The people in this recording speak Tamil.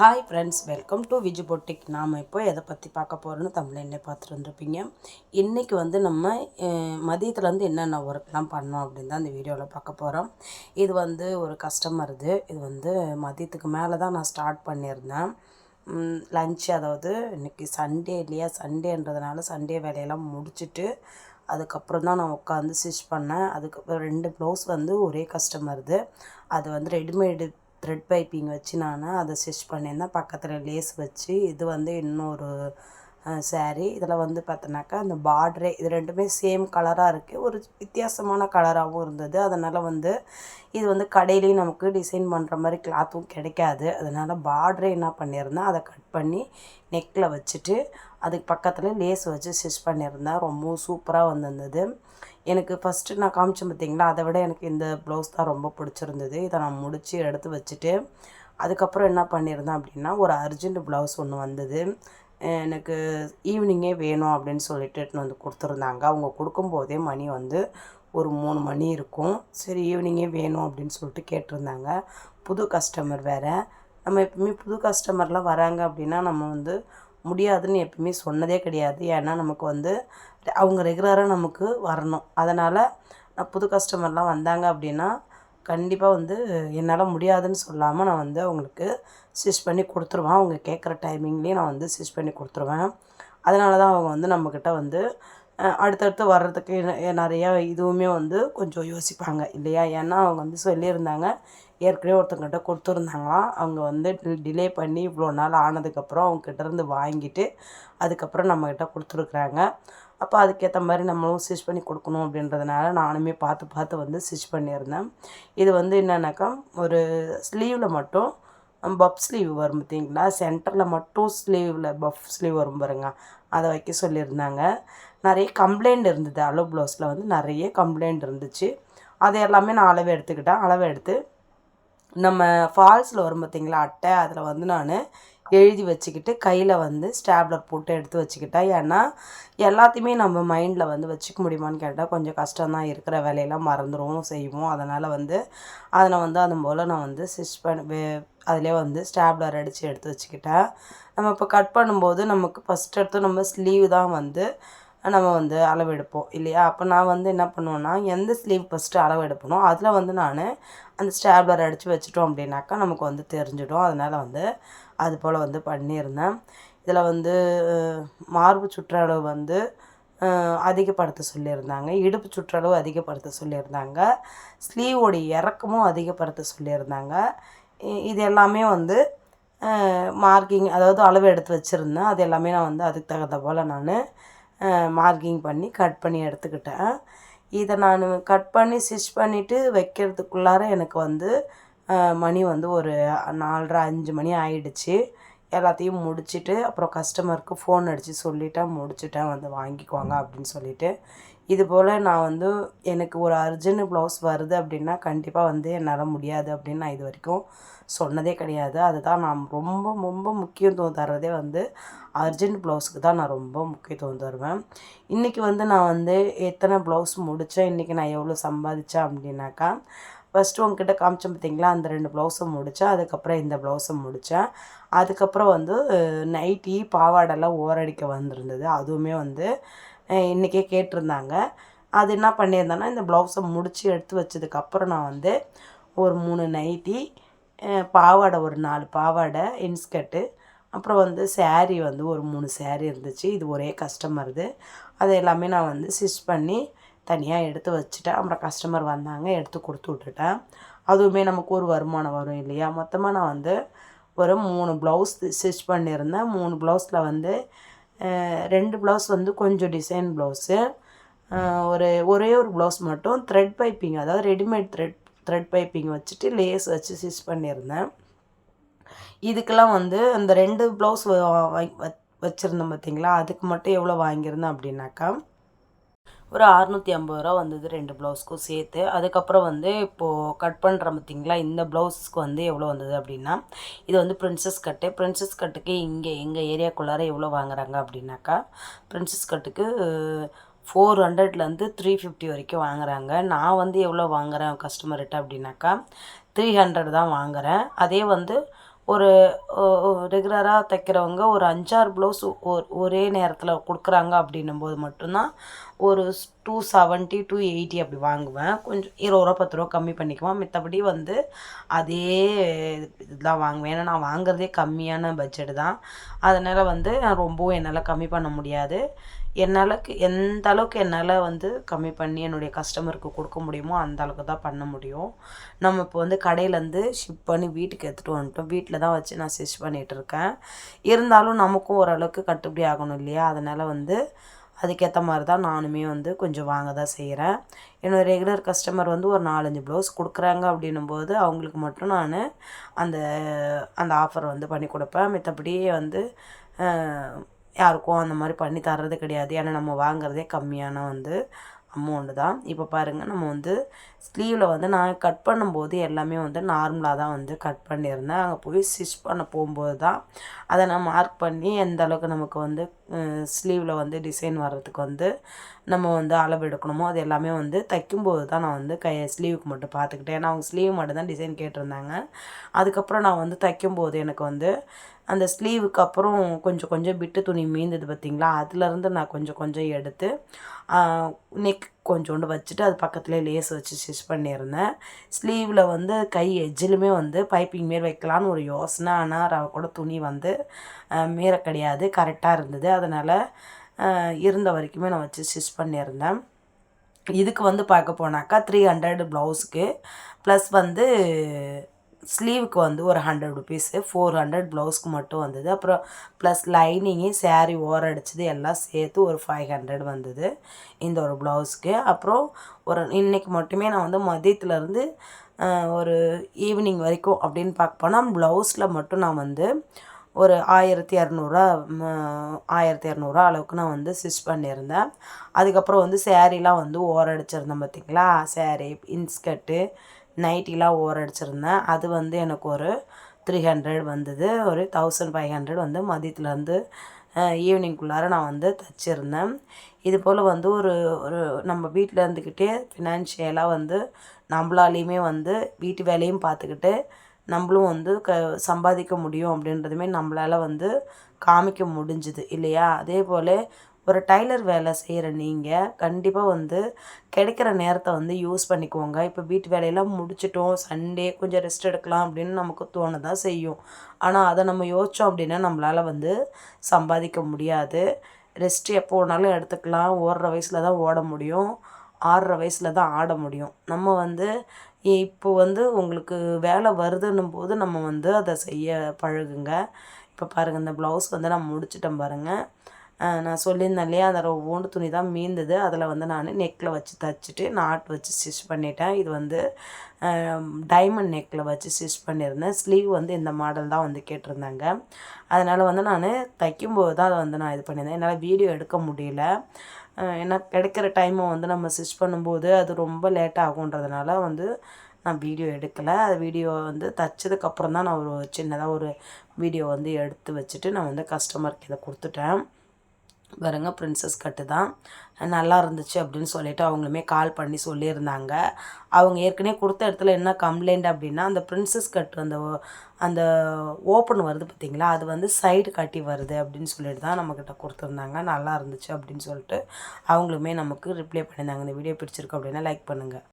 Hi friends welcome to Viju boutique நாம் இப்போ எதை பற்றி பார்க்க போகிறோன்னு தமிழ்ல பார்த்துட்டு வந்திருப்பீங்க இன்றைக்கி வந்து நம்ம மதியத்துலேருந்து என்னென்ன ஒர்க்லாம் பண்ணோம் அப்படின்னு தான் இந்த வீடியோவில் பார்க்க போகிறோம் இது வந்து ஒரு கஸ்டமர் இது. இது வந்து மதியத்துக்கு மேலே தான் நான் ஸ்டார்ட் பண்ணியிருந்தேன். லஞ்ச் அதாவது இன்றைக்கி சண்டே இல்லையா? சண்டேன்றதுனால சண்டே வேலையெல்லாம் முடிச்சுட்டு அதுக்கப்புறம் தான் நான் உட்காந்து ஸ்டிச் பண்ணேன். அதுக்கப்புறம் ரெண்டு ப்ளவுஸ் வந்து ஒரே கஸ்டமர் இது. அது வந்து ரெடிமேடு த்ரெட் பைப்பிங் வச்சு நான் அதை ஸ்டிச் பண்ணியிருந்தேன். பக்கத்தில் லேஸ் வச்சு இது வந்து இன்னொரு சேரீ இதில் வந்து பார்த்தோன்னாக்கா அந்த பார்டரே இது ரெண்டுமே சேம் கலராக இருக்குது ஒரு வித்தியாசமான கலராகவும் இருந்தது. அதனால் வந்து இது வந்து கடையிலையும் நமக்கு டிசைன் பண்ணுற மாதிரி கிளாத்தும் கிடைக்காது. அதனால் பார்டரே என்ன பண்ணியிருந்தேன் அதை கட் பண்ணி நெக்கில் வச்சுட்டு அதுக்கு பக்கத்தில் லேஸ் வச்சு ஸ்டிச் பண்ணியிருந்தேன் ரொம்பவும் சூப்பராக வந்திருந்தது. எனக்கு ஃபஸ்ட்டு நான் காமிச்சேன் பார்த்தீங்களா? அதை விட எனக்கு இந்த ப்ளவுஸ் தான் ரொம்ப பிடிச்சிருந்தது. இதை நான் முடித்து எடுத்து வச்சுட்டு அதுக்கப்புறம் என்ன பண்ணியிருந்தேன் அப்படின்னா ஒரு அர்ஜென்ட் ப்ளவுஸ் ஒன்று வந்தது. எனக்கு ஈவினிங்கே வேணும் அப்படின்னு சொல்லிட்டு எடுத்துன்னு வந்து கொடுத்துருந்தாங்க. அவங்க கொடுக்கும்போதே மணி வந்து ஒரு மூணு மணி இருக்கும். சரி ஈவினிங்கே வேணும் அப்படின்னு சொல்லிட்டு கேட்டிருந்தாங்க. புது கஸ்டமர் வேறு. நம்ம எப்பவுமே புது கஸ்டமர்லாம் வராங்க அப்படின்னா நம்ம வந்து முடியாதுன்னு எப்பவுமே சொன்னதே கிடையாது. ஏன்னா நமக்கு வந்து அவங்க ரெகுலராக நமக்கு வரணும். அதனால் நான் புது கஸ்டமர்லாம் வந்தாங்க அப்படின்னா கண்டிப்பாக வந்து என்னால் முடியாதுன்னு சொல்லாமல் நான் வந்து அவங்களுக்கு ஸ்டிச் பண்ணி கொடுத்துருவேன். அவங்க கேட்குற டைமிங்லேயும் நான் வந்து ஸ்டிச் பண்ணி கொடுத்துருவேன். அதனால தான் அவங்க வந்து நம்மக்கிட்ட வந்து அடுத்தடுத்து வர்றதுக்கு நிறையா இதுவுமே வந்து கொஞ்சம் யோசிப்பாங்க இல்லையா? ஏன்னா அவங்க வந்து சொல்லியிருந்தாங்க ஏற்கனவே ஒருத்தங்கிட்ட கொடுத்துருந்தாங்களாம். அவங்க வந்து டிலே பண்ணி இவ்வளோ நாள் ஆனதுக்கப்புறம் அவங்ககிட்ட இருந்து வாங்கிட்டு அதுக்கப்புறம் நம்மக்கிட்ட கொடுத்துருக்குறாங்க. அப்போ அதுக்கேற்ற மாதிரி நம்மளும் ஸ்டிச் பண்ணி கொடுக்கணும் அப்படின்றதுனால நானுமே பார்த்து பார்த்து வந்து ஸ்டிச் பண்ணியிருந்தேன். இது வந்து என்னென்னாக்கா ஒரு ஸ்லீவில் மட்டும் பஃப் ஸ்லீவ் வரும் பார்த்தீங்களா? சென்டரில் மட்டும் ஸ்லீவில் பஃப் ஸ்லீவ் வரும் பாருங்க. அதை வைக்க சொல்லியிருந்தாங்க. நிறைய கம்ப்ளைண்ட் இருந்தது. அலோ ப்ளவுஸில் வந்து நிறைய கம்ப்ளைண்ட் இருந்துச்சு. அதை எல்லாமே நான் அளவு எடுத்துக்கிட்டேன். அளவு எடுத்து நம்ம ஃபால்ஸில் வரும் பார்த்திங்களா? அட்டை அதில் வந்து நான் எழுதி வச்சுக்கிட்டு கையில் வந்து ஸ்டாப்லர் போட்டு எடுத்து வச்சுக்கிட்டேன் ஏன்னா எல்லாத்தையுமே நம்ம மைண்டில் வந்து வச்சுக்க முடியுமான்னு கேட்டால் கொஞ்சம் கஷ்டம்தான். இருக்கிற வேலையெல்லாம் மறந்துடும் செய்வோம். அதனால் வந்து அதை வந்து அது போல் நான் வந்து ஸ்டிச் பண்ணி அதிலே வந்து ஸ்டாப்லர் அடித்து எடுத்து வச்சுக்கிட்டேன். நம்ம இப்போ கட் பண்ணும்போது நமக்கு ஃபஸ்ட் எடுத்து நம்ம ஸ்லீவ் தான் வந்து நம்ம வந்து அளவு எடுப்போம் இல்லையா? அப்போ நான் வந்து என்ன பண்ணுவேன்னா எந்த ஸ்லீவ் ஃபஸ்ட்டு அளவு எடுப்பனோ அதில் வந்து நான் அந்த ஸ்டாப்லர் அடித்து வச்சிட்டோம் அப்படின்னாக்கா நமக்கு வந்து தெரிஞ்சிடும். அதனால் வந்து அது போல் வந்து பண்ணியிருந்தேன். இதில் வந்து மார்பு சுற்றளவு வந்து அதிகப்படுத்த சொல்லியிருந்தாங்க. இடுப்பு சுற்றளவு அதிகப்படுத்த சொல்லியிருந்தாங்க. ஸ்லீவோடைய இறக்கமும் அதிகப்படுத்த சொல்லியிருந்தாங்க. இது எல்லாமே வந்து மார்க்கிங் அதாவது அளவு எடுத்து வச்சுருந்தேன். அது எல்லாமே நான் வந்து அதுக்கு தகுந்த போல் நான் மார்க்கிங் பண்ணி கட் பண்ணி எடுத்துக்கிட்டேன். இதை நான் கட் பண்ணி ஸ்டிச் பண்ணிவிட்டு வைக்கிறதுக்குள்ளார எனக்கு வந்து மணி வந்து ஒரு நாலரை அஞ்சு மணி ஆயிடுச்சு. எல்லாத்தையும் முடிச்சுட்டு அப்புறம் கஸ்டமருக்கு ஃபோன் அடித்து சொல்லிட்டேன் முடிச்சுட்டேன் வந்து வாங்கிக்குவாங்க அப்படின்னு சொல்லிவிட்டு இது போல் நான் வந்து எனக்கு ஒரு அர்ஜென்ட் ப்ளவுஸ் வருது அப்படின்னா கண்டிப்பாக வந்து என்னால் முடியாது அப்படின்னு நான் இது வரைக்கும் சொன்னதே கிடையாது. அதுதான் நான் ரொம்ப ரொம்ப முக்கியத்துவம் தர்றதே வந்து அர்ஜென்ட் ப்ளவுஸுக்கு தான் நான் ரொம்ப முக்கியத்துவம் தருவேன். இன்றைக்கி வந்து நான் வந்து எத்தனை ப்ளவுஸ் முடித்தேன் இன்றைக்கி நான் எவ்வளோ சம்பாதிச்சேன் அப்படின்னாக்கா ஃபஸ்ட்டு உங்ககிட்ட காமிச்சேன் பார்த்தீங்களா அந்த ரெண்டு ப்ளவுஸை முடித்தேன் அதுக்கப்புறம் இந்த ப்ளவுஸை முடித்தேன் அதுக்கப்புறம் வந்து நைட்டி பாவாடெல்லாம் ஓரடிக்க வந்திருந்தது. அதுவுமே வந்து இன்றைக்கே கேட்டிருந்தாங்க. அது என்ன பண்ணியிருந்தேன்னா இந்த ப்ளவுஸை முடித்து எடுத்து வச்சதுக்கப்புறம் நான் வந்து ஒரு மூணு நைட்டி பாவாடை ஒரு நாலு பாவாடை இன்ஸ்கர்ட்டு அப்புறம் வந்து சேரீ வந்து ஒரு மூணு சேரீ இருந்துச்சு. இது ஒரே கஸ்டமருது அது எல்லாமே நான் வந்து ஸ்டிச் பண்ணி தனியாக எடுத்து வச்சுட்டேன். அப்புறம் கஸ்டமர் வந்தாங்க எடுத்து கொடுத்து விட்டுட்டேன். அதுவுமே நமக்கு ஒரு வருமானம் வரும் இல்லையா? மொத்தமாக நான் வந்து ஒரு மூணு ப்ளவுஸ் ஸ்டிச் பண்ணியிருந்தேன். மூணு ப்ளவுஸில் வந்து ரெண்டு ப்ளவுஸ் வந்து கொஞ்சம் டிசைன் ப்ளவுஸு ஒரு ஒரே ஒரு ப்ளவுஸ் மட்டும் த்ரெட் பைப்பிங் அதாவது ரெடிமேட் த்ரெட் த்ரெட் பைப்பிங் வச்சுட்டு லேஸ் வச்சு ஸ்டிச் பண்ணியிருந்தேன். இதுக்கெல்லாம் வந்து அந்த ரெண்டு ப்ளவுஸ் வச்சுருந்தேன் பார்த்தீங்களா அதுக்கு மட்டும் எவ்வளோ வாங்கியிருந்தேன் அப்படின்னாக்கா ஒரு அறநூற்றி ஐம்பது ரூபா வந்தது ரெண்டு ப்ளவுஸ்க்கும் சேர்த்து. அதுக்கப்புறம் வந்து இப்போது கட் பண்ணுற பார்த்திங்களா இந்த ப்ளவுஸ்க்கு வந்து எவ்வளோ வந்தது அப்படின்னா இது வந்து ப்ரின்ஸஸ் கட்டு ப்ரின்ஸஸ் கட்டுக்கு இங்கே எங்கள் ஏரியாக்குள்ளார எவ்வளோ வாங்குறாங்க அப்படின்னாக்கா ப்ரின்ஸஸ் கட்டுக்கு ஃபோர் ஹண்ட்ரட்லேருந்து த்ரீ ஃபிஃப்டி வரைக்கும் வாங்குறாங்க. நான் வந்து எவ்வளோ வாங்குகிறேன் கஸ்டமர்கிட்ட அப்படின்னாக்கா த்ரீ ஹண்ட்ரட் தான் வாங்குகிறேன் அதே வந்து ஒரு ரெகுலராக தைக்கிறவங்க ஒரு அஞ்சாறு ப்ளவுஸ் ஒரே நேரத்தில் கொடுக்குறாங்க அப்படின்னும் போது மட்டும்தான் ஒரு டூ செவன்ட்டி டூ எயிட்டி அப்படி வாங்குவேன். கொஞ்சம் இருபது ரூபா பத்து ரூபா கம்மி பண்ணிக்குவேன். மித்தபடி வந்து அதே இதுதான் வாங்குவேன். ஏன்னா நான் வாங்குறதே கம்மியான பட்ஜெட் தான். அதனால் வந்து நான் ரொம்பவும் என்னால் கம்மி பண்ண முடியாது. என்னால் எந்த அளவுக்கு என்னால் வந்து கம்மி பண்ணி என்னுடைய கஸ்டமருக்கு கொடுக்க முடியுமோ அந்த அளவுக்கு தான் பண்ண முடியும். நம்ம இப்போ வந்து கடையிலேருந்து ஷிப் பண்ணி வீட்டுக்கு எடுத்துகிட்டு வந்துட்டோம். வீட்டில் தான் வச்சு நான் ஸ்டிச் பண்ணிகிட்ருக்கேன் இருந்தாலும் நமக்கும் ஓரளவுக்கு கட்டுப்படி ஆகணும் இல்லையா? அதனால் வந்து அதுக்கேற்ற மாதிரி தான் நானுமே வந்து கொஞ்சம் வாங்க தான் செய்கிறேன் என்னோடய ரெகுலர் கஸ்டமர் வந்து ஒரு நாலஞ்சு ப்ளவுஸ் கொடுக்குறாங்க அப்படின்னும் போது அவங்களுக்கு மட்டும் நான் அந்த அந்த ஆஃபர் வந்து பண்ணி கொடுப்பேன். மித்தபடி வந்து யாருக்கும் அந்த மாதிரி பண்ணி தர்றது கிடையாது. ஏன்னா நம்ம வாங்குறதே கம்மியான வந்து அமௌண்ட்டு தான். இப்போ பாருங்கள் நம்ம வந்து ஸ்லீவில் வந்து நான் கட் பண்ணும்போது எல்லாமே வந்து நார்மலாக தான் வந்து கட் பண்ணியிருந்தேன். அங்கே போய் ஸ்டிச் பண்ண போகும்போது தான் அதை நான் மார்க் பண்ணி எந்த அளவுக்கு நமக்கு வந்து ஸ்லீவில் வந்து டிசைன் வர்றதுக்கு வந்து நம்ம வந்து அளவு எடுக்கணுமோ அது எல்லாமே வந்து தைக்கும்போது தான் நான் வந்து கை ஸ்லீவுக்கு மட்டும் பார்த்துக்கிட்டேன். ஏன்னா அவங்க ஸ்லீவ் மட்டும் தான் டிசைன் கேட்டிருந்தாங்க. அதுக்கப்புறம் நான் வந்து தைக்கும்போது எனக்கு வந்து அந்த ஸ்லீவுக்கு அப்புறம் கொஞ்சம் கொஞ்சம் பிட்டு துணி மீந்தது பார்த்திங்களா? அதுலேருந்து நான் கொஞ்சம் கொஞ்சம் எடுத்து நெக் கொஞ்சோண்டு வச்சுட்டு அது பக்கத்துலேயே லேஸ் வச்சு ஸ்டிச் பண்ணியிருந்தேன். ஸ்லீவில் வந்து கை எஜ்ஜிலுமே வந்து பைப்பிங் மாரி வைக்கலான்னு ஒரு யோசனை. ஆனால் ரவ கூட துணி வந்து மீற கிடையாது. கரெக்டாக இருந்தது. அதனால் இருந்த வரைக்குமே நான் வச்சு ஸ்டிச் பண்ணியிருந்தேன். இதுக்கு வந்து பார்க்க போனாக்கா த்ரீ ஹண்ட்ரட் ப்ளவுஸுக்கு ப்ளஸ் வந்து ஸ்லீவுக்கு வந்து ஒரு ஹண்ட்ரட் ருபீஸு ஃபோர் ஹண்ட்ரட் ப்ளவுஸ்க்கு மட்டும் வந்தது. அப்புறம் ப்ளஸ் லைனிங்கு சேரீ ஓர அடிச்சது எல்லாம் சேர்த்து ஒரு ஃபைவ் ஹண்ட்ரட் வந்தது இந்த ஒரு ப்ளவுஸ்க்கு அப்புறம் ஒரு இன்றைக்கி மட்டுமே நான் வந்து மதியத்துலேருந்து ஒரு ஈவினிங் வரைக்கும் அப்படின்னு பார்க்க போனால் ப்ளவுஸில் மட்டும் நான் வந்து ஒரு ஆயிரத்தி இரநூறுவா ஆயிரத்தி இரநூறுவா அளவுக்கு நான் வந்து ஸ்டிச் பண்ணியிருந்தேன். அதுக்கப்புறம் வந்து சேரீலாம் வந்து ஓரடிச்சிருந்தேன் பார்த்திங்களா சேரீ இன்ஸ்கர்ட்டு நைட்டிலாம் ஓர் அடிச்சிருந்தேன் அது வந்து எனக்கு ஒரு த்ரீ ஹண்ட்ரட் வந்தது. ஒரு தௌசண்ட் ஃபைவ் ஹண்ட்ரட் வந்து மதியத்துலேருந்து ஈவினிங்குள்ளார நான் வந்து தைச்சிருந்தேன். இது போல் வந்து ஒரு ஒரு நம்ம வீட்டில் இருந்துக்கிட்டே ஃபினான்ஷியலாக வந்து நம்மளாலையுமே வந்து வீட்டு வேலையும் பார்த்துக்கிட்டு நம்மளும் வந்து க சம்பாதிக்க முடியும் அப்படின்றதுமே நம்மளால் வந்து காமிக்க முடிஞ்சுது இல்லையா? அதே போல் ஒரு டைலர் வேலை செய்கிற நீங்கள் கண்டிப்பாக வந்து கிடைக்கிற நேரத்தை வந்து யூஸ் பண்ணிக்கோங்க. இப்போ வீட்டு வேலையெல்லாம் முடிச்சிட்டோம். சண்டே கொஞ்சம் ரெஸ்ட் எடுக்கலாம் அப்படின்னு நமக்கு தோண தான் செய்யும். ஆனால் அதை நம்ம யோசித்தோம் அப்படின்னா நம்மளால் வந்து சம்பாதிக்க முடியாது. ரெஸ்ட் எப்போ வேணாலும் எடுத்துக்கலாம். ஓடுற வயசில் தான் ஓட முடியும். ஆடுற வயசில் தான் ஆட முடியும். நம்ம வந்து இப்போ வந்து உங்களுக்கு வேலை வருதுன்னும் போது நம்ம வந்து அதை செய்ய பழகுங்க. இப்போ பாருங்கள் இந்த ப்ளவுஸ் வந்து நான் முடிச்சிட்டேன் பாருங்கள் நான் சொல்லியிருந்தேன் இல்லையா அந்த ஒவ்வொன்று துணி தான் மீந்தது. அதில் வந்து நான் நெக்கில் வச்சு தைச்சிட்டு நாட் வச்சு ஸ்டிச் பண்ணிட்டேன். இது வந்து டைமண்ட் நெக்கில் வச்சு ஸ்டிச் பண்ணியிருந்தேன். ஸ்லீவ் வந்து இந்த மாடல் தான் வந்து கேட்டிருந்தாங்க. அதனால் வந்து நான் தைக்கும்போது தான் அதை வந்து நான் இது பண்ணியிருந்தேன். என்னால் வீடியோ எடுக்க முடியல. ஏன்னா கிடைக்கிற டைமை வந்து நம்ம ஸ்டிச் பண்ணும்போது அது ரொம்ப லேட் ஆகுன்றதுனால வந்து நான் வீடியோ எடுக்கலை. அது வீடியோ வந்து தைச்சதுக்கப்புறம் தான் நான் ஒரு சின்னதாக ஒரு வீடியோ வந்து எடுத்து வச்சுட்டு நான் வந்து கஸ்டமருக்கு இதை கொடுத்துட்டேன். பாருங்க ப்ரின்ஸஸ் கட்டு தான். நல்லா இருந்துச்சு அப்படின்னு சொல்லிட்டு அவங்களுமே கால் பண்ணி சொல்லியிருந்தாங்க. அவங்க ஏற்கனவே கொடுத்த இடத்துல என்ன கம்ப்ளைண்ட் அப்படின்னா அந்த ப்ரின்ஸஸ் கட்டு அந்த அந்த ஓப்பன் வருது பார்த்திங்களா? அது வந்து சைடு கட்டி வருது அப்படின்னு சொல்லிட்டு தான் நம்மக்கிட்ட கொடுத்துருந்தாங்க. நல்லா இருந்துச்சு அப்படின்னு சொல்லிட்டு அவங்களுமே நமக்கு ரிப்ளை பண்ணியிருந்தாங்க. இந்த வீடியோ பிடிச்சிருக்கு அப்படின்னா லைக் பண்ணுங்கள்